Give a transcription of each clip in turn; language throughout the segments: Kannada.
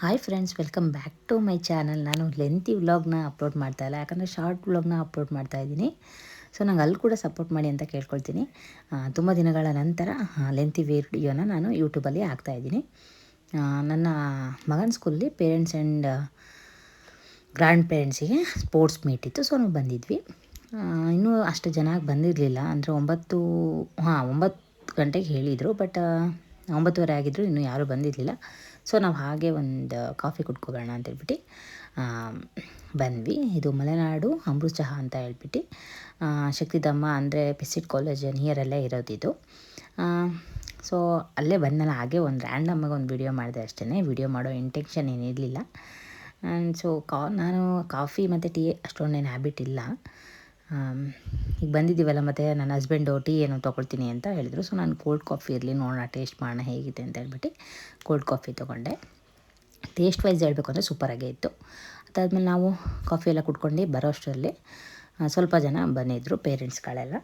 Hi friends welcome back to my channel ನಾನು ಲೆಂತಿ ವ್ಲಾಗ್ನ ಅಪ್ಲೋಡ್ ಮಾಡ್ತಾ ಇಲ್ಲ, ಯಾಕಂದರೆ ಶಾರ್ಟ್ ವ್ಲಾಗ್ನ ಅಪ್ಲೋಡ್ ಮಾಡ್ತಾ ಇದ್ದೀನಿ. ಸೊ ನಂಗೆ ಅಲ್ಲಿ ಕೂಡ ಸಪೋರ್ಟ್ ಮಾಡಿ ಅಂತ ಕೇಳ್ಕೊಳ್ತೀನಿ. ತುಂಬ ದಿನಗಳ ನಂತರ ಲೆಂತಿ ವಿಡಿಯೋನ ನಾನು ಯೂಟ್ಯೂಬಲ್ಲಿ ಹಾಕ್ತಾಯಿದ್ದೀನಿ ನನ್ನ ಮಗನ ಸ್ಕೂಲಲ್ಲಿ ಪೇರೆಂಟ್ಸ್ ಆ್ಯಂಡ್ ಗ್ರ್ಯಾಂಡ್ ಪೇರೆಂಟ್ಸಿಗೆ ಸ್ಪೋರ್ಟ್ಸ್ ಮೀಟ್ ಇತ್ತು. ಸೊ ನಾವು ಬಂದಿದ್ವಿ. ಇನ್ನೂ ಅಷ್ಟು ಜನ ಬಂದಿರಲಿಲ್ಲ. ಅಂದರೆ ಒಂಬತ್ತು, ಹಾಂ, ಒಂಬತ್ತು ಗಂಟೆಗೆ ಹೇಳಿದರು ಬಟ್ ಒಂಬತ್ತುವರೆ ಆಗಿದ್ದರು ಇನ್ನೂ ಯಾರೂ ಬಂದಿರಲಿಲ್ಲ. ಸೊ ನಾವು ಹಾಗೆ ಒಂದು ಕಾಫಿ ಕುಡ್ಕೊಬೋಣ ಅಂತ ಹೇಳ್ಬಿಟ್ಟು ಬಂದ್ವಿ. ಇದು ಮಲೆನಾಡು ಅಮೃತ ಚಹಾ ಅಂತ ಹೇಳ್ಬಿಟ್ಟು ಶಕ್ತಿಧಮ್ಮ ಅಂದರೆ ಪೆಸಿಟ್ ಕಾಲೇಜ್ ನಿಯರಲ್ಲೇ ಇರೋದಿದು. ಸೊ ಅಲ್ಲೇ ಬಂದಲ್ಲ ಹಾಗೆ ಒಂದು ರ್ಯಾಂಡಮ್ಮಾಗಿ ಒಂದು ವಿಡಿಯೋ ಮಾಡಿದೆ ಅಷ್ಟೇ ವಿಡಿಯೋ ಮಾಡೋ ಇಂಟೆನ್ಷನ್ ಏನಿರಲಿಲ್ಲ ಆ್ಯಂಡ್ ಸೊ ಕಾ, ನಾನು ಕಾಫಿ ಮತ್ತು ಟೀ ಅಷ್ಟೊಂದೇನು ಹ್ಯಾಬಿಟ್ ಇಲ್ಲ. ಈಗ ಬಂದಿದ್ದೀವಲ್ಲ ಮತ್ತು ನನ್ನ ಹಸ್ಬೆಂಡು ಟೀ ಏನೋ ತೊಗೊಳ್ತೀನಿ ಅಂತ ಹೇಳಿದರು. ಸೊ ನಾನು ಕೋಲ್ಡ್ ಕಾಫಿ ಇರಲಿ ನೋಡೋಣ ಟೇಸ್ಟ್ ಮಾಡೋಣ ಹೇಗಿದೆ ಅಂತ ಹೇಳ್ಬಿಟ್ಟು ಕೋಲ್ಡ್ ಕಾಫಿ ತೊಗೊಂಡೆ. ಟೇಸ್ಟ್ ವೈಸ್ ಹೇಳಬೇಕು ಅಂದರೆ ಸೂಪರಾಗೇ ಇತ್ತು. ಅದಾದಮೇಲೆ ನಾವು ಕಾಫಿ ಎಲ್ಲ ಕುಟ್ಕೊಂಡು ಬರೋ ಅಷ್ಟರಲ್ಲಿ ಸ್ವಲ್ಪ ಜನ ಬಂದಿದ್ದರು ಪೇರೆಂಟ್ಸ್ಗಳೆಲ್ಲ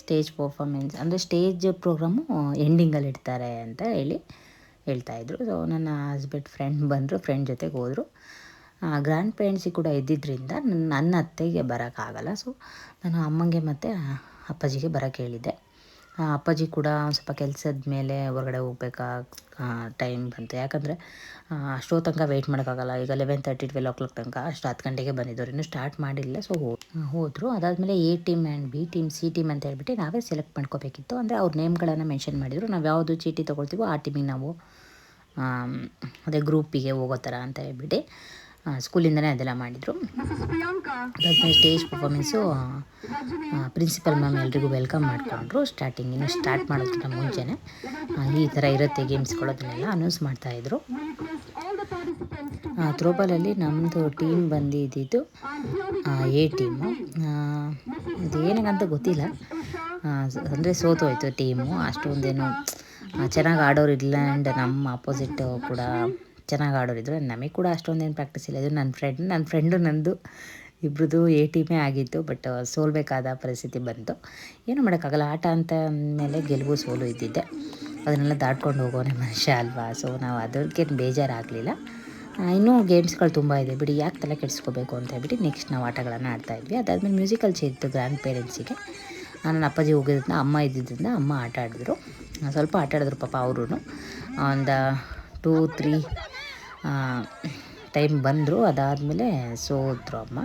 ಸ್ಟೇಜ್ ಪರ್ಫಾಮೆನ್ಸ್ ಅಂದರೆ ಸ್ಟೇಜ್ ಪ್ರೋಗ್ರಾಮು ಎಂಡಿಂಗಲ್ಲಿ ಇಡ್ತಾರೆ ಅಂತ ಹೇಳಿ ಹೇಳ್ತಾಯಿದ್ರು ಸೊ ನನ್ನ ಹಸ್ಬೆಂಡ್ ಫ್ರೆಂಡ್ ಬಂದರು ಫ್ರೆಂಡ್ ಜೊತೆಗೆ ಹೋದರು. ಗ್ರ್ಯಾಂಡ್ ಪೇರೆಂಟ್ಸಿಗೆ ಕೂಡ ಇದ್ದಿದ್ದರಿಂದ ನನ್ನ ಅತ್ತೆಗೆ ಬರೋಕ್ಕಾಗಲ್ಲ. ಸೊ ನಾನು ಅಮ್ಮಂಗೆ ಮತ್ತು ಅಪ್ಪಾಜಿಗೆ ಬರೋಕ್ಕೆ ಹೇಳಿದ್ದೆ ಅಪ್ಪಾಜಿ ಕೂಡ ಸ್ವಲ್ಪ ಕೆಲಸದ ಮೇಲೆ ಹೊರಗಡೆ ಹೋಗ್ಬೇಕಾ ಟೈಮ್ ಬಂತು. ಯಾಕಂದರೆ ಅಷ್ಟೋ ತನಕ ವೆಯ್ಟ್ ಮಾಡೋಕ್ಕಾಗಲ್ಲ. ಈಗ eleven thirty twelve o'clock ತನಕ ಅಷ್ಟು ಹತ್ತು ಗಂಟೆಗೆ ಬಂದಿದ್ದವ್ರು. ಇನ್ನೂ ಸ್ಟಾರ್ಟ್ ಮಾಡಿಲ್ಲ. ಸೊ ಹೋದರು. ಅದಾದಮೇಲೆ A team and B team C team ಅಂತ ಹೇಳ್ಬಿಟ್ಟು ನಾವೇ ಸೆಲೆಕ್ಟ್ ಮಾಡ್ಕೋಬೇಕಿತ್ತು. ಅಂದರೆ ಅವ್ರ ನೇಮ್ಗಳನ್ನು ಮೆನ್ಷನ್ ಮಾಡಿದರು. ನಾವು ಯಾವುದು ಚೀಟಿ ತೊಗೊಳ್ತೀವೋ ಆ ಟೀಮಿಗೆ ನಾವು ಅದೇ ಗ್ರೂಪಿಗೆ ಹೋಗೋ ಥರ ಅಂತ ಹೇಳ್ಬಿಟ್ಟು ಸ್ಕೂಲಿಂದನೇ ಅದೆಲ್ಲ ಮಾಡಿದರು. ಅದಾದಮೇಲೆ ಸ್ಟೇಜ್ ಪರ್ಫಾಮೆನ್ಸು ಪ್ರಿನ್ಸಿಪಲ್ ಮ್ಯಾಮ್ ಎಲ್ರಿಗೂ ವೆಲ್ಕಮ್ ಮಾಡಿಕೊಂಡ್ರು. ಸ್ಟಾರ್ಟಿಂಗ್ ಇನ್ನು ಸ್ಟಾರ್ಟ್ ಮಾಡೋದಕ್ಕಿಂತ ಮುಂಚೆನೇ ಈ ಥರ ಇರುತ್ತೆ ಗೇಮ್ಸ್ಗಳದನ್ನೆಲ್ಲ ಅನೌನ್ಸ್ ಮಾಡ್ತಾಯಿದ್ರು ಥ್ರೋಬಾಲಲ್ಲಿ ನಮ್ಮದು ಟೀಮ್ ಬಂದಿದ್ದಿದ್ದು ಎ ಟೀಮು ಇದು ಏನಕ್ಕಂತ ಗೊತ್ತಿಲ್ಲ. ಅಂದರೆ ಸೋತೋಯ್ತು ಟೀಮು ಅಷ್ಟೊಂದೇನು ಚೆನ್ನಾಗಿ ಆಡೋರು ಇಲ್ಲ ಆ್ಯಂಡ್ ನಮ್ಮ ಅಪೋಸಿಟ್ ಕೂಡ ಚೆನ್ನಾಗಿ ಆಡೋರಿದ್ರು. ನಮಗೆ ಕೂಡ ಅಷ್ಟೊಂದೇನು ಪ್ರಾಕ್ಟೀಸ್ ಇಲ್ಲ. ಇದು ನನ್ನ ಫ್ರೆಂಡ್ ನನ್ನ ಫ್ರೆಂಡು ನಂದು ಇಬ್ಬರದು ಎ ಟೀಮೇ ಆಗಿತ್ತು ಬಟ್ ಸೋಲ್ಬೇಕಾದ ಪರಿಸ್ಥಿತಿ ಬಂತು. ಏನು ಮಾಡೋಕ್ಕಾಗಲ್ಲ ಆಟ ಅಂತ ಮೇಲೆ ಗೆಲುವು ಸೋಲು ಇದ್ದಿದ್ದೆ. ಅದನ್ನೆಲ್ಲ ದಾಟ್ಕೊಂಡು ಹೋಗೋನೆ ಮನುಷ್ಯ ಅಲ್ವಾ? ಸೊ ನಾವು ಅದಕ್ಕೇನು ಬೇಜಾರಾಗಲಿಲ್ಲ. ಇನ್ನೂ ಗೇಮ್ಸ್ಗಳು ತುಂಬ ಇದೆ. ಬಿಡಿ, ಯಾಕೆ ತಲೆ ಕೆಡಿಸ್ಕೋಬೇಕು ಅಂತ ಹೇಳ್ಬಿಟ್ಟು ನೆಕ್ಸ್ಟ್ ನಾವು ಆಟಗಳನ್ನು ಆಡ್ತಾಯಿದ್ವಿ ಅದಾದಮೇಲೆ ಮ್ಯೂಸಿಕಲ್ ಚೇರಿತ್ತು ಗ್ರ್ಯಾಂಡ್ ಪೇರೆಂಟ್ಸಿಗೆ ನನ್ನ ಅಪ್ಪಾಜಿ ಹೋಗಿದ್ದರಿಂದ ಅಮ್ಮ ಇದ್ದಿದ್ದರಿಂದ ಅಮ್ಮ ಆಟ ಆಡಿದ್ರು. ಸ್ವಲ್ಪ ಆಟ ಆಡಿದ್ರು ಪಾಪ ಅವರು ಒಂದು ಟೂ ತ್ರೀ ಟೈಮ್ ಬಂದರು, ಅದಾದಮೇಲೆ ಸೋದ್ರು ಅಮ್ಮ.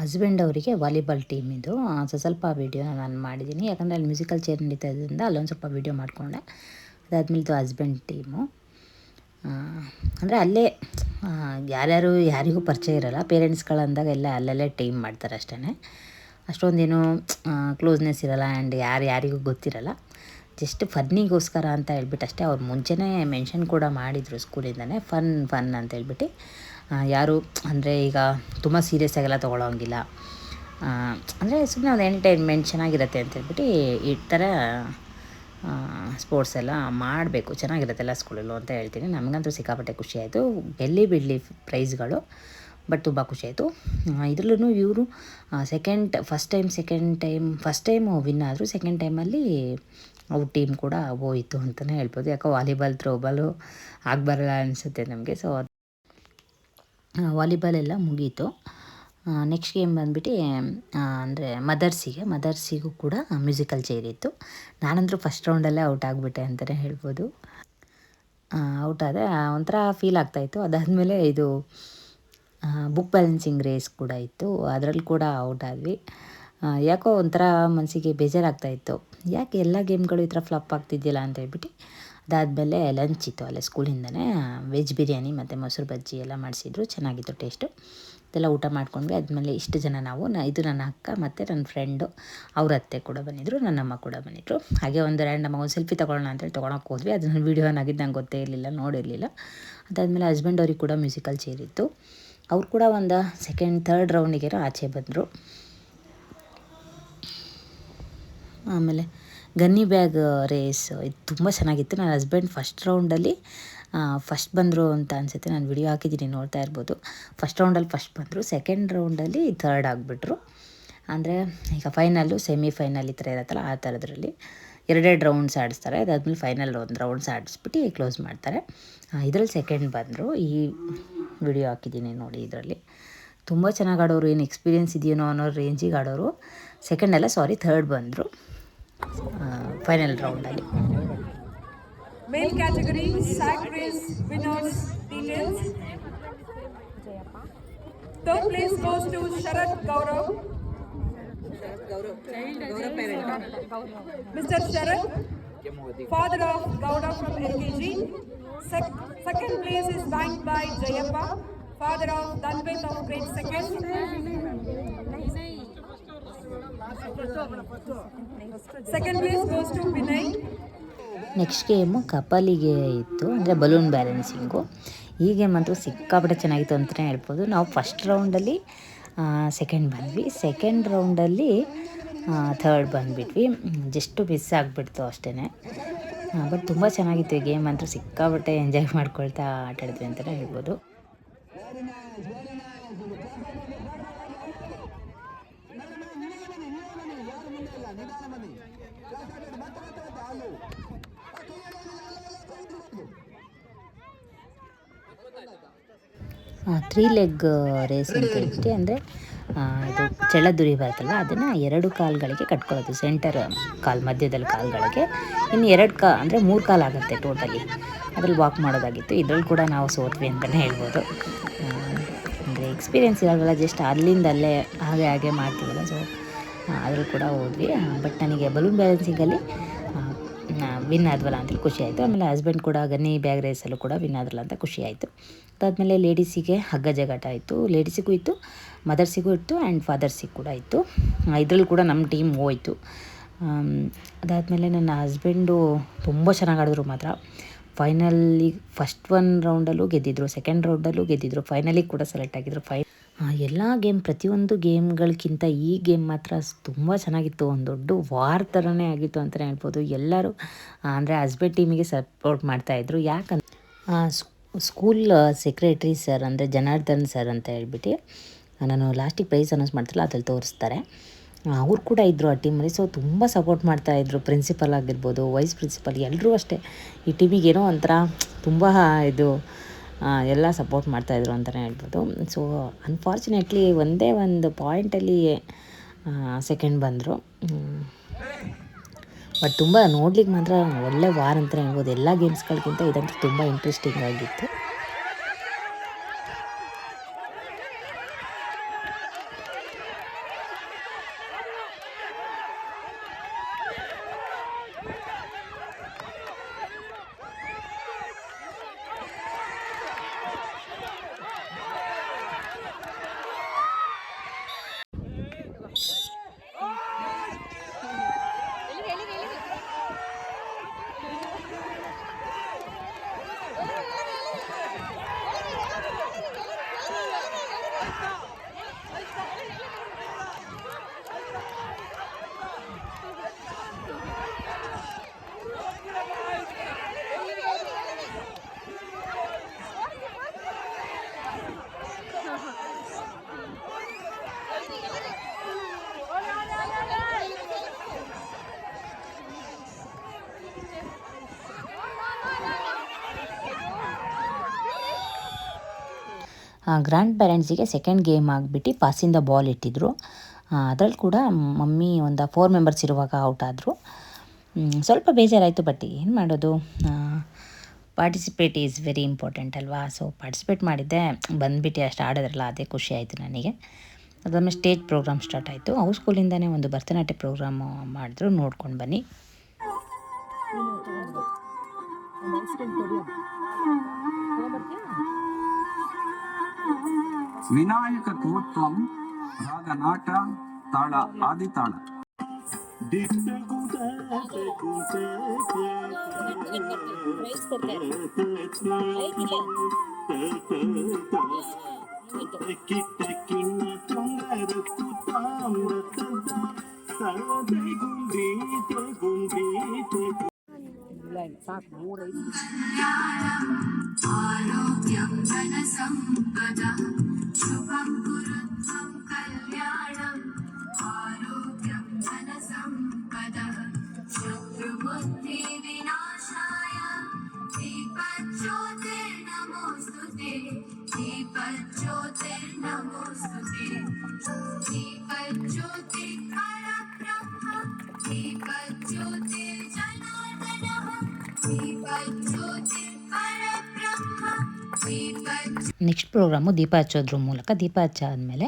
ಹಸ್ಬೆಂಡ್ ಅವರಿಗೆ ವಾಲಿಬಾಲ್ ಟೀಮ್ ಇದು. ಸ್ವಲ್ಪ ವೀಡಿಯೋನ ನಾನು ಮಾಡಿದ್ದೀನಿ ಯಾಕಂದರೆ ಅಲ್ಲಿ ಮ್ಯೂಸಿಕಲ್ ಚೇರ್ ನಡೀತಾ ಇದ್ದರಿಂದ ಅಲ್ಲೊಂದು ಸ್ವಲ್ಪ ವೀಡಿಯೋ ಮಾಡಿಕೊಂಡೆ. ಅದಾದಮೇಲೆ ಇದು ಹಸ್ಬೆಂಡ್ ಟೀಮು ಅಂದರೆ ಅಲ್ಲೇ ಯಾರ್ಯಾರು ಯಾರಿಗೂ ಪರಿಚಯ ಇರೋಲ್ಲ ಪೇರೆಂಟ್ಸ್ಗಳಂದಾಗ ಎಲ್ಲ ಅಲ್ಲಲ್ಲೇ ಟೀಮ್ ಮಾಡ್ತಾರೆ ಅಷ್ಟೇ ಅಷ್ಟೊಂದೇನು ಕ್ಲೋಸ್ನೆಸ್ ಇರೋಲ್ಲ ಆ್ಯಂಡ್ ಯಾರು ಯಾರಿಗೂ ಗೊತ್ತಿರಲ್ಲ. ಜಸ್ಟ್ ಫನ್ನಿಗೋಸ್ಕರ ಅಂತ ಹೇಳ್ಬಿಟ್ಟು ಅಷ್ಟೇ, ಅವ್ರು ಮುಂಚೆನೇ ಮೆನ್ಷನ್ ಕೂಡ ಮಾಡಿದರು ಸ್ಕೂಲಿಂದನೇ ಫನ್ ಫನ್ ಅಂತ ಹೇಳ್ಬಿಟ್ಟು. ಯಾರು, ಅಂದರೆ ಈಗ ತುಂಬ ಸೀರಿಯಸ್ ಆಗೆಲ್ಲ ತೊಗೊಳೋಂಗಿಲ್ಲ. ಅಂದರೆ ಸುಮ್ಮನೆ ಒಂದು ಎಂಟರ್ಟೈನ್ಮೆಂಟ್ ಚೆನ್ನಾಗಿರುತ್ತೆ ಅಂತ ಹೇಳ್ಬಿಟ್ಟು ಈ ಥರ ಸ್ಪೋರ್ಟ್ಸ್ ಎಲ್ಲ ಮಾಡಬೇಕು. ಚೆನ್ನಾಗಿರುತ್ತೆ ಎಲ್ಲ ಸ್ಕೂಲಲ್ಲೂ ಅಂತ ಹೇಳ್ತೀನಿ. ನಮಗಂತೂ ಸಿಕ್ಕಾಪಟ್ಟೆ ಖುಷಿಯಾಯಿತು ಬೆಳ್ಳಿ ಬಿಡಲಿ ಪ್ರೈಸ್ಗಳು ಬಟ್ ತುಂಬ ಖುಷಿಯಾಯಿತು ಇದರಲ್ಲೂ ಇವರು second first time second time first time win ಆದರು ಸೆಕೆಂಡ್ ಟೈಮಲ್ಲಿ ಅವ್ರ ಟೀಮ್ ಕೂಡ ಹೋಯಿತು ಅಂತಲೇ ಹೇಳ್ಬೋದು. ಯಾಕೋ ವಾಲಿಬಾಲ್ ಥ್ರೋಬಾಲು ಆಗಬಾರಲ್ಲ ಅನಿಸುತ್ತೆ ನಮಗೆ. ಸೊ ವಾಲಿಬಾಲ್ ಎಲ್ಲ ಮುಗೀತು. ನೆಕ್ಸ್ಟ್ ಗೇಮ್ ಬಂದ್ಬಿಟ್ಟು ಅಂದರೆ ಮದರ್ಸಿಗೆ, ಮದರ್ಸಿಗೂ ಕೂಡ ಮ್ಯೂಸಿಕಲ್ ಚೇರ್ ಇತ್ತು. ನಾನಂದರೂ ಫಸ್ಟ್ ರೌಂಡಲ್ಲೇ ಔಟ್ ಆಗಿಬಿಟ್ಟೆ ಅಂತಲೇ ಹೇಳ್ಬೋದು. ಔಟ್ ಆದರೆ ಒಂಥರ ಫೀಲ್ ಆಗ್ತಾಯಿತ್ತು ಅದಾದಮೇಲೆ ಇದು ಬುಕ್ ಬ್ಯಾಲೆನ್ಸಿಂಗ್ ರೇಸ್ ಕೂಡ ಇತ್ತು. ಅದರಲ್ಲಿ ಕೂಡ ಔಟ್ ಆದ್ವಿ. ಯಾಕೋ ಒಂಥರ ಮನಸ್ಸಿಗೆ ಬೇಜಾರಾಗ್ತಾಯಿತ್ತು ಯಾಕೆ ಎಲ್ಲ ಗೇಮ್ಗಳು ಈ ಥರ ಫ್ಲಪ್ ಆಗ್ತಿದ್ದಿಲ್ಲ ಅಂತ ಹೇಳ್ಬಿಟ್ಟು, ಅದಾದಮೇಲೆ ಲಂಚ್ ಇತ್ತು ಅಲ್ಲೇ ಸ್ಕೂಲಿಂದನೇ ವೆಜ್ ಬಿರಿಯಾನಿ ಮತ್ತು ಮೊಸರು ಬಜ್ಜಿ ಎಲ್ಲ ಮಾಡಿಸಿದ್ರು. ಚೆನ್ನಾಗಿತ್ತು ಟೇಸ್ಟು ಇದೆಲ್ಲ ಊಟ ಮಾಡ್ಕೊಂಡ್ವಿ. ಆದಮೇಲೆ ಇಷ್ಟು ಜನ ನಾವು, ನ ಇದು ನನ್ನ ಅಕ್ಕ ಮತ್ತು ನನ್ನ ಫ್ರೆಂಡು ಅವ್ರ ಅತ್ತೆ ಕೂಡ ಬಂದಿದ್ದರು ನನ್ನ ಅಮ್ಮ ಕೂಡ ಬಂದಿದ್ದರು ಹಾಗೆ ಒಂದು ರ್ಯಾಂಡಮ್ ಒಂದು ಸೆಲ್ಫಿ ತೊಗೊಳ್ಳೋಣ ಅಂತೇಳಿ ತೊಗೊಳಕ್ಕೆ ಹೋದ್ವಿ. ಅದನ್ನ ವೀಡಿಯೋ ಆಗಿದ್ದು ನಂಗೆ ಗೊತ್ತೇ ಇರಲಿಲ್ಲ, ನೋಡಿರಲಿಲ್ಲ. ಅದಾದಮೇಲೆ ಹಸ್ಬೆಂಡ್ ಅವ್ರಿಗೆ ಕೂಡ ಮ್ಯೂಸಿಕಲ್ ಚೇರ್ ಇತ್ತು. ಅವ್ರು ಕೂಡ ಒಂದು ಸೆಕೆಂಡ್ ಥರ್ಡ್ ರೌಂಡಿಗೆ ಆಚೆ ಬಂದರು. ಆಮೇಲೆ ಗನ್ನಿ ಬ್ಯಾಗ್ ರೇಸ್ ಇದು ತುಂಬ ಚೆನ್ನಾಗಿತ್ತು. ನನ್ನ ಹಸ್ಬೆಂಡ್ ಫಸ್ಟ್ ರೌಂಡಲ್ಲಿ ಫಸ್ಟ್ ಬಂದರು ಅಂತ ಅನಿಸುತ್ತೆ. ನಾನು ವಿಡಿಯೋ ಹಾಕಿದ್ದೀನಿ, ನೋಡ್ತಾ ಇರ್ಬೋದು. ಫಸ್ಟ್ ರೌಂಡಲ್ಲಿ ಫಸ್ಟ್ ಬಂದರು. ಸೆಕೆಂಡ್ ರೌಂಡಲ್ಲಿ ಥರ್ಡ್ ಆಗಿಬಿಟ್ರು. ಅಂದರೆ ಈಗ ಫೈನಲ್ಲು ಸೆಮಿಫೈನಲ್ ಈ ಥರ ಇರುತ್ತಲ್ಲ, ಆ ಥರದ್ರಲ್ಲಿ ಎರಡೆರಡು ರೌಂಡ್ಸ್ ಆಡಿಸ್ತಾರೆ. ಅದಾದಮೇಲೆ ಫೈನಲ್ ಒಂದು ರೌಂಡ್ಸ್ ಆಡಿಸ್ಬಿಟ್ಟು ಕ್ಲೋಸ್ ಮಾಡ್ತಾರೆ. ಇದರಲ್ಲಿ ಸೆಕೆಂಡ್ ಬಂದರು. ಈ ವಿಡಿಯೋ ಹಾಕಿದ್ದೀನಿ ನೋಡಿ ಇದರಲ್ಲಿ. ತುಂಬ ಚೆನ್ನಾಗಿ ಆಡೋರು, ಏನು ಎಕ್ಸ್ಪೀರಿಯೆನ್ಸ್ ಇದೆಯೇನೋ ಅನ್ನೋ ರೇಂಜಿಗೆ ಆಡೋರು. ಸೆಕೆಂಡ್ ಅಲ್ಲ ಸಾರಿ ಥರ್ಡ್ ಬಂದರು. ಫೈನಲ್ ರೌಂಡಲ್ಲಿ Male category, sack race winners details. Third place goes to Sharat Gaurav. Mr. Sharat, father of Gaurav from LKG. Sec- second place is banked by Jayappa, father of Danvit of grade second. Second place goes to Vinay. Next game ಕಪಲಿಗೆ ಇತ್ತು, ಅಂದರೆ ಬಲೂನ್ ಬ್ಯಾಲೆನ್ಸಿಂಗು ಈ ಗೇಮ್ ಅಂತೂ ಸಿಕ್ಕಾಪಟ್ಟೆ ಚೆನ್ನಾಗಿತ್ತು ಅಂತಲೇ ಹೇಳ್ಬೋದು. ನಾವು ಫಸ್ಟ್ ರೌಂಡಲ್ಲಿ ಸೆಕೆಂಡ್ ಬಂದ್ವಿ. ಸೆಕೆಂಡ್ ರೌಂಡಲ್ಲಿ ಥರ್ಡ್ ಬಂದುಬಿಟ್ವಿ. ಜಸ್ಟು ಮಿಸ್ ಆಗಿಬಿಡ್ತು ಅಷ್ಟೇ ಬಟ್ ತುಂಬ ಚೆನ್ನಾಗಿತ್ತು ಈ ಗೇಮ್ ಅಂತೂ ಸಿಕ್ಕಾಪಟ್ಟೆ ಎಂಜಾಯ್ ಮಾಡ್ಕೊಳ್ತಾ ಆಟಾಡಿದ್ವಿ ಅಂತಲೇ ಹೇಳ್ಬೋದು. ತ್ರೀ ಲೆಗ್ ರೇಸ್ ಅಂತ ಹೇಳ್ಬಿಟ್ಟು ಅಂದರೆ ಇದು ಚೆಳ್ಳದುರಿ ಬರುತ್ತಲ್ಲ, ಅದನ್ನು ಎರಡು ಕಾಲುಗಳಿಗೆ ಕಟ್ಕೊಳ್ಳೋದು. ಸೆಂಟರ್ ಕಾಲು, ಮಧ್ಯದಲ್ಲಿ ಕಾಲುಗಳಿಗೆ. ಇನ್ನು ಎರಡು ಕಾ, ಅಂದರೆ ಮೂರು ಕಾಲು ಆಗುತ್ತೆ ಟೋಟಲಿ. ಅದ್ರಲ್ಲಿ ವಾಕ್ ಮಾಡೋದಾಗಿತ್ತು. ಇದ್ರಲ್ಲಿ ಕೂಡ ನಾವು ಸೋತ್ವಿ ಅಂತಲೇ ಹೇಳ್ಬೋದು. ಅಂದರೆ ಎಕ್ಸ್ಪೀರಿಯೆನ್ಸ್ ಇರೋಲ್ಲ ಜಸ್ಟ್ ಅಲ್ಲಿಂದ ಅಲ್ಲೇ ಹಾಗೆ ಹಾಗೆ ಮಾಡ್ತೀವಲ್ಲ ಸೊ ಅದ್ರಲ್ಲಿ ಕೂಡ ಹೋದ್ವಿ. ಬಟ್ ನನಗೆ ಬಲೂನ್ ಬ್ಯಾಲೆನ್ಸಿಂಗಲ್ಲಿ ವಿನ್ ಆದ್ವಲ್ಲ ಅಂತೇಳಿ ಖುಷಿ ಆಯಿತು. ಆಮೇಲೆ ಹಸ್ಬೆಂಡ್ ಕೂಡ ಗನ್ನಿ ಬ್ಯಾಗ್ ರೇಸಲ್ಲೂ ಕೂಡ ವಿನ್ ಆದ್ರಲ್ಲ ಅಂತ ಖುಷಿ ಆಯಿತು. ಅದಾದಮೇಲೆ ಲೇಡೀಸಿಗೆ ಹಗ್ಗ ಜಗಾಟ ಆಯಿತು ಲೇಡೀಸಿಗೂ ಇತ್ತು ಮದರ್ಸಿಗೂ ಇತ್ತು ಆ್ಯಂಡ್ ಫಾದರ್ಸಿಗೆ ಕೂಡ ಇತ್ತು. ಇದರಲ್ಲಿ ಕೂಡ ನಮ್ಮ ಟೀಮ್ ಹೋಯಿತು. ಅದಾದಮೇಲೆ ನನ್ನ ಹಸ್ಬೆಂಡು ತುಂಬ ಚೆನ್ನಾಗಿ ಆಡಿದ್ರು ಮಾತ್ರ. ಫೈನಲಿ ಫಸ್ಟ್ ಒನ್ ರೌಂಡಲ್ಲೂ ಗೆದ್ದಿದ್ರು ಸೆಕೆಂಡ್ ರೌಂಡಲ್ಲೂ ಗೆದ್ದಿದ್ರು. ಫೈನಲಿಗೆ ಕೂಡ ಸೆಲೆಕ್ಟ್ ಆಗಿದ್ರು. ಫೈ ಎಲ್ಲ ಗೇಮ್, ಪ್ರತಿಯೊಂದು ಗೇಮ್ಗಳಿಗಿಂತ ಈ ಗೇಮ್ ಮಾತ್ರ ತುಂಬ ಚೆನ್ನಾಗಿತ್ತು. ಒಂದು ದೊಡ್ಡ ವಾರ್ ಥರನೇ ಆಗಿತ್ತು ಅಂತಲೇ ಹೇಳ್ಬೋದು. ಎಲ್ಲರೂ ಅಂದರೆ ಹಸ್ಬೆಂಡ್ ಟೀಮಿಗೆ ಸಪೋರ್ಟ್ ಮಾಡ್ತಾಯಿದ್ರು ಯಾಕಂದ್ರೆ ಸ್ಕೂಲ್ ಸೆಕ್ರೆಟ್ರಿ ಸರ್ ಅಂದರೆ ಜನಾರ್ದನ್ ಸರ್ ಅಂತ ಹೇಳ್ಬಿಟ್ಟು ನಾನು ಲಾಸ್ಟಿಗೆ ಪ್ರೈಸ್ ಅನೌನ್ಸ್ ಮಾಡ್ತಿಲ್ಲ ಅದ್ರಲ್ಲಿ ತೋರಿಸ್ತಾರೆ. ಅವ್ರು ಕೂಡ ಇದ್ದರು ಆ ಟೀಮಲ್ಲಿ ಸೊ ತುಂಬ ಸಪೋರ್ಟ್ ಮಾಡ್ತಾಯಿದ್ರು ಪ್ರಿನ್ಸಿಪಲ್ ಆಗಿರ್ಬೋದು ವೈಸ್ ಪ್ರಿನ್ಸಿಪಲ್ ಎಲ್ಲರೂ ಅಷ್ಟೇ. ಈ ಟೀಮಿಗೆ ಏನೋ ಒಂಥರ ತುಂಬ ಇದು ಎಲ್ಲ ಸಪೋರ್ಟ್ ಮಾಡ್ತಾಯಿದ್ರು ಅಂತಲೇ ಹೇಳ್ಬೋದು. ಸೊ ಅನ್ಫಾರ್ಚುನೇಟ್ಲಿ ಒಂದೇ ಒಂದು ಪಾಯಿಂಟಲ್ಲಿ ಸೆಕೆಂಡ್ ಬಂದರು. ಬಟ್ ತುಂಬ ನೋಡ್ಲಿಕ್ಕೆ ಮಾತ್ರ ಒಳ್ಳೆ ವಾರ್ ಅಂತಲೇ ಹೇಳ್ಬೋದು. ಎಲ್ಲ ಗೇಮ್ಸ್ಗಳಿಗಿಂತ ಇದಂತೂ ತುಂಬ ಇಂಟ್ರೆಸ್ಟಿಂಗ್ ಆಗಿತ್ತು. ಗ್ರ್ಯಾಂಡ್ ಪೇರೆಂಟ್ಸಿಗೆ ಸೆಕೆಂಡ್ ಗೇಮ್ ಆಗಿಬಿಟ್ಟು ಪಾಸಿಂದ ಬಾಲ್ ಇಟ್ಟಿದ್ರು. ಅದರಲ್ಲಿ ಕೂಡ ಮಮ್ಮಿ ಒಂದು ಫೋರ್ ಮೆಂಬರ್ಸ್ ಇರುವಾಗ ಔಟ್ ಆದರು. ಸ್ವಲ್ಪ ಬೇಜಾರಾಯಿತು ಬಟ್ ಏನು ಮಾಡೋದು? ಪಾರ್ಟಿಸಿಪೇಟ್ ಈಸ್ ವೆರಿ ಇಂಪಾರ್ಟೆಂಟ್ ಅಲ್ವಾ? ಸೊ ಪಾರ್ಟಿಸಿಪೇಟ್ ಮಾಡಿದ್ದೆ. ಬಂದುಬಿಟ್ಟು ಅಷ್ಟು ಆಡೋದ್ರಲ್ಲ ಅದೇ ಖುಷಿ ಆಯಿತು ನನಗೆ. ಅದಾದಮೇಲೆ ಸ್ಟೇಜ್ ಪ್ರೋಗ್ರಾಮ್ ಸ್ಟಾರ್ಟ್ ಆಯಿತು. ಅವ್ರ ಸ್ಕೂಲಿಂದನೇ ಒಂದು ಭರತನಾಟ್ಯ ಪ್ರೋಗ್ರಾಮ್ ಮಾಡಿದ್ರು. ನೋಡ್ಕೊಂಡು ಬನ್ನಿ. వినాయక కృత్వం రాగనాట తాళ ఆది తాళ ఆరోగ్యం ధన సంపద. శుభంకురుత్వం కళ్యాణం ఆరోగ్యం ధన సంపద శత్రుబుద్ధి వినాశాయ దీపజ్యోతిర్నమోస్తు దీపజ్యోతిర్నమోస్తు దీప ನೆಕ್ಸ್ಟ್ ಪ್ರೋಗ್ರಾಮು ದೀಪ ಹಚ್ಚೋದ್ರ ಮೂಲಕ. ದೀಪ ಹಚ್ಚ ಆದಮೇಲೆ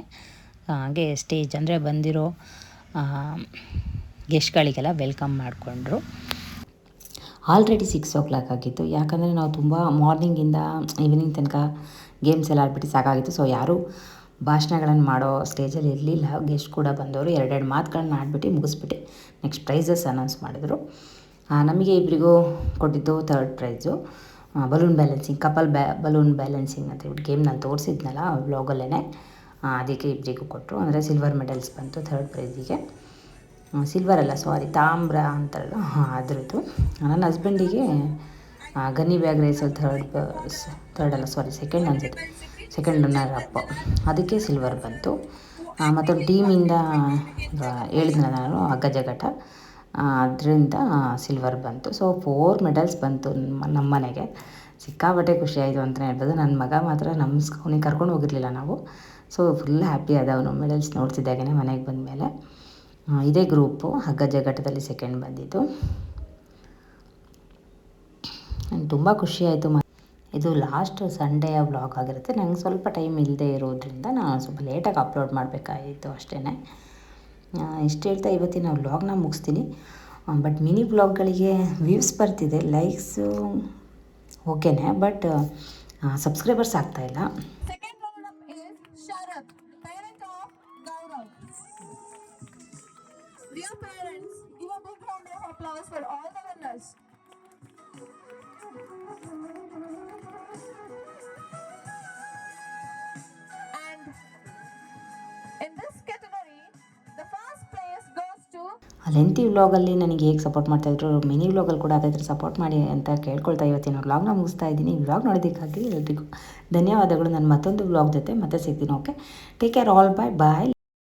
ಹಾಗೆ ಸ್ಟೇಜ್ ಅಂದರೆ ಬಂದಿರೋ ಗೆಸ್ಟ್ಗಳಿಗೆಲ್ಲ ವೆಲ್ಕಮ್ ಮಾಡಿಕೊಂಡ್ರು. ಆಲ್ರೆಡಿ ಸಿಕ್ಸ್ ಓ ಕ್ಲಾಕ್ ಆಗಿತ್ತು. ಯಾಕಂದರೆ ನಾವು ತುಂಬ ಮಾರ್ನಿಂಗಿಂದ ಈವ್ನಿಂಗ್ ತನಕ ಗೇಮ್ಸ್ ಎಲ್ಲ ಆಡ್ಬಿಟ್ಟು ಸಾಕಾಗಿತ್ತು. ಸೊ ಯಾರೂ ಭಾಷಣಗಳನ್ನು ಮಾಡೋ ಸ್ಟೇಜಲ್ಲಿ ಇರಲಿಲ್ಲ. ಗೆಸ್ಟ್ ಕೂಡ ಬಂದವರು ಎರಡೆರಡು ಮಾತುಗಳನ್ನ ಆಡ್ಬಿಟ್ಟು ಮುಗಿಸ್ಬಿಟ್ಟು ನೆಕ್ಸ್ಟ್ ಪ್ರೈಸಸ್ ಅನೌನ್ಸ್ ಮಾಡಿದ್ರು. ನಮಗೆ ಇಬ್ಬರಿಗೂ ಕೊಟ್ಟಿದ್ದು third prize balloon balancing couple ಬ್ಯಾ ಬಲೂನ್ ಬ್ಯಾಲೆನ್ಸಿಂಗ್ ಅಂತ ಹೇಳ್ಬಿಟ್ಟು ಗೇಮ್ ನಾನು ತೋರಿಸಿದ್ನಲ್ಲ ವ್ಲಾಗಲ್ಲೇ ಅದಕ್ಕೆ ಇಬ್ಬರಿಗೂ ಕೊಟ್ಟರು ಅಂದರೆ ಸಿಲ್ವರ್ ಮೆಡಲ್ಸ್ ಬಂತು ಥರ್ಡ್ ಪ್ರೈಸಿಗೆ ಸಿಲ್ವರ್ ಅಲ್ಲ ಸಾರಿ ತಾಮ್ರ ಅಂತಾರಲ್ಲ ಅದ್ರದ್ದು. ನನ್ನ ಹಸ್ಬೆಂಡಿಗೆ ಗನ್ನಿ ಬ್ಯಾಗ್ ರೇಸಲ್ಲಿ ಥರ್ಡ್ ಥರ್ಡ್ ಅಲ್ಲ ಸಾರಿ ಸೆಕೆಂಡ್ ಅನ್ಸುತ್ತೆ. ಸೆಕೆಂಡ್ ರನ್ನರ್ ಅಪ್ಪ ಅದಕ್ಕೆ ಸಿಲ್ವರ್ ಬಂತು. ಮತ್ತೊಂದು ಟೀಮಿಂದ ಹೇಳಿದ್ನಲ್ಲ ನಾನು ಹಗ್ಗ ಜಗಟ ಅದರಿಂದ ಸಿಲ್ವರ್ ಬಂತು. ಸೊ ಫೋರ್ ಮೆಡಲ್ಸ್ ಬಂತು ನಮ್ಮ ಮನೆಗೆ. ಸಿಕ್ಕಾಪಟ್ಟೆ ಖುಷಿ ಆಯಿತು ಅಂತಲೇ ಹೇಳ್ಬೋದು. ನನ್ನ ಮಗ ಮಾತ್ರ ನಮ್ಮ ಸ್ಕೂನಿಗೆ ಕರ್ಕೊಂಡು ಹೋಗಿರಲಿಲ್ಲ ನಾವು. ಸೊ ಫುಲ್ ಹ್ಯಾಪಿ ಆದ ಅವನು ಮೆಡಲ್ಸ್ ನೋಡ್ತಿದ್ದಾಗೇ ಮನೆಗೆ ಬಂದ ಮೇಲೆ ಇದೇ ಗ್ರೂಪು ಹಗ್ಗ ಜಗಟದಲ್ಲಿ ಸೆಕೆಂಡ್ ಬಂದಿದ್ದು. ನಂಗೆ ತುಂಬ ಖುಷಿ ಆಯಿತು ಮ, ಇದು ಲಾಸ್ಟ್ ಸಂಡೇಯ ವ್ಲಾಗ್ ಆಗಿರುತ್ತೆ. ನಂಗೆ ಸ್ವಲ್ಪ ಟೈಮ್ ಇಲ್ಲದೆ ಇರೋದ್ರಿಂದ ನಾನು ಸ್ವಲ್ಪ ಲೇಟಾಗಿ ಅಪ್ಲೋಡ್ ಮಾಡಬೇಕಾಗಿತ್ತು ಅಷ್ಟೇ ಇಷ್ಟು ಹೇಳ್ತಾ ಇವತ್ತಿನ ವ್ಲಾಗ್ನ ಮುಗಿಸ್ತೀನಿ. ಬಟ್ ಮಿನಿ ವ್ಲಾಗ್ಗಳಿಗೆ ವ್ಯೂಸ್ ಬರ್ತಿದೆ ಲೈಕ್ಸು ಓಕೆನೆ ಬಟ್ ಸಬ್ಸ್ಕ್ರೈಬರ್ಸ್ ಆಗ್ತಾಯಿಲ್ಲ applause for all the winners. Lengthy ವ್ಲಾಗಲ್ಲಿ ನನಗೆ ಹೇಗೆ ಸಪೋರ್ಟ್ ಮಾಡ್ತಾಯಿದ್ರು ಮಿನಿ ವ್ಲಾಗಲ್ಲಿ ಕೂಡ ಅದೇ ಥರ ಸಪೋರ್ಟ್ ಮಾಡಿ ಅಂತ ಕೇಳ್ಕೊಳ್ತಾ ಇವತ್ತಿನ ವ್ಲಾಗ್ನ ಮುಗಿಸ್ತಾ ಇದ್ದೀನಿ. ವ್ಲಾಗ್ ನೋಡೋದಕ್ಕಾಗಿ ಎಲ್ರಿಗೂ ಧನ್ಯವಾದಗಳು. ನಾನು ಮತ್ತೊಂದು ವ್ಲಾಗ್ ಜೊತೆ ಮತ್ತೆ ಸಿಗ್ತೀನಿ okay take care all bye bye